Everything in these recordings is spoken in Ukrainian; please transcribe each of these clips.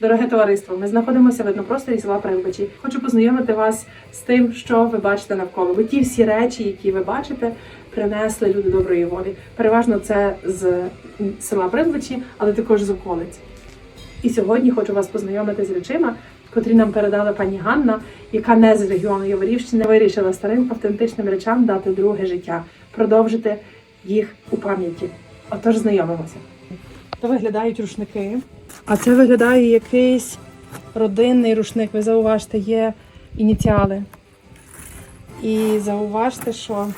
Дороге товариство, ми знаходимося в етнопросторі села Привбичі. Хочу познайомити вас з тим, що ви бачите навколо. Бо ті всі речі, які ви бачите, принесли люди доброї волі. Переважно це з села Привбичі, але також з околиць. І сьогодні хочу вас познайомити з речима, котрі нам передала пані Ганна, яка не з регіону Яворівщини вирішила старим автентичним речам дати друге життя, продовжити їх у пам'яті. Отож, знайомимося. То виглядають рушники. А це виглядає якийсь родинний рушник. Ви зауважте, є ініціали. І зауважте, що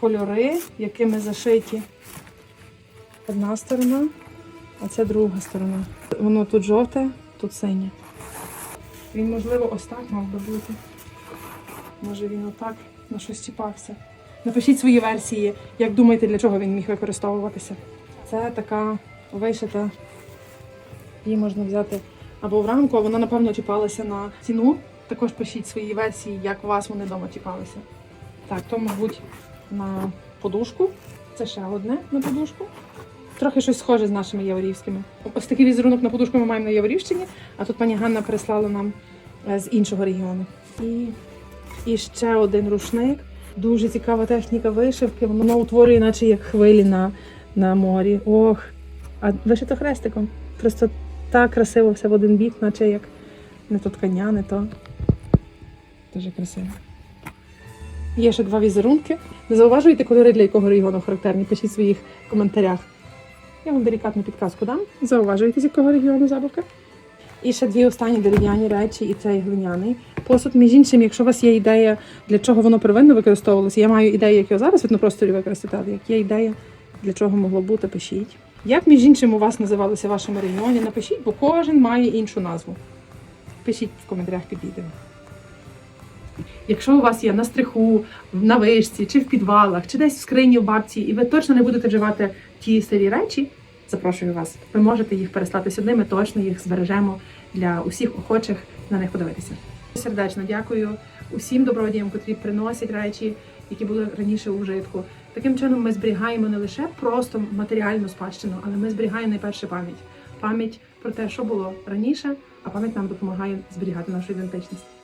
кольори, якими зашиті одна сторона, а це друга сторона. Воно тут жовте, тут синє. Він, можливо, ось так мав би бути. Може він отак на щось чіпався. Напишіть свої версії, як думаєте, для чого він міг використовуватися. Це така вишита. Її можна взяти або в рамку, а вона, напевно, чіпалася на ціну. Також пишіть свої версії, як у вас вони вдома чіпалися. Так, то, мабуть, на подушку. Це ще одне на подушку. Трохи щось схоже з нашими яворівськими. Ось такий візерунок на подушку ми маємо на Яворівщині, а тут пані Ганна прислала нам е, з іншого регіону. І, і ще один рушник. Дуже цікава техніка вишивки. Воно утворює, наче як хвилі на, на морі. Ох, а вишито хрестиком. Просто так красиво все в один бік, наче як не то ткання, не то. Дуже красиво. Є ще два візерунки. Не зауважуєте кольори для якого регіону характерні? Пишіть в своїх коментарях. Я вам делікатну підказку дам. Зауважуєте, з якого регіону забавка. І ще дві останні дерев'яні речі, і цей глиняний посуд. Між іншим, якщо у вас є ідея, для чого воно первинно використовувалося, я маю ідею, як його зараз в етнопросторі використати, але як є ідея, для чого могло бути, пишіть. Як між іншим у вас називалося в вашому регіоні, напишіть, бо кожен має іншу назву. Пишіть в коментарях під відео. Якщо у вас є на стриху, на вишці, чи в підвалах, чи десь в скрині в бабці, і ви точно не будете вживати ті старі речі, запрошую вас. Ви можете їх переслати сюди, ми точно їх збережемо для усіх охочих на них подивитися. Сердечно дякую усім добродіям, котрі приносять речі, які були раніше у вжитку. Таким чином ми зберігаємо не лише просто матеріальну спадщину, але ми зберігаємо найперше пам'ять. Пам'ять про те, що було раніше, а пам'ять нам допомагає зберігати нашу ідентичність.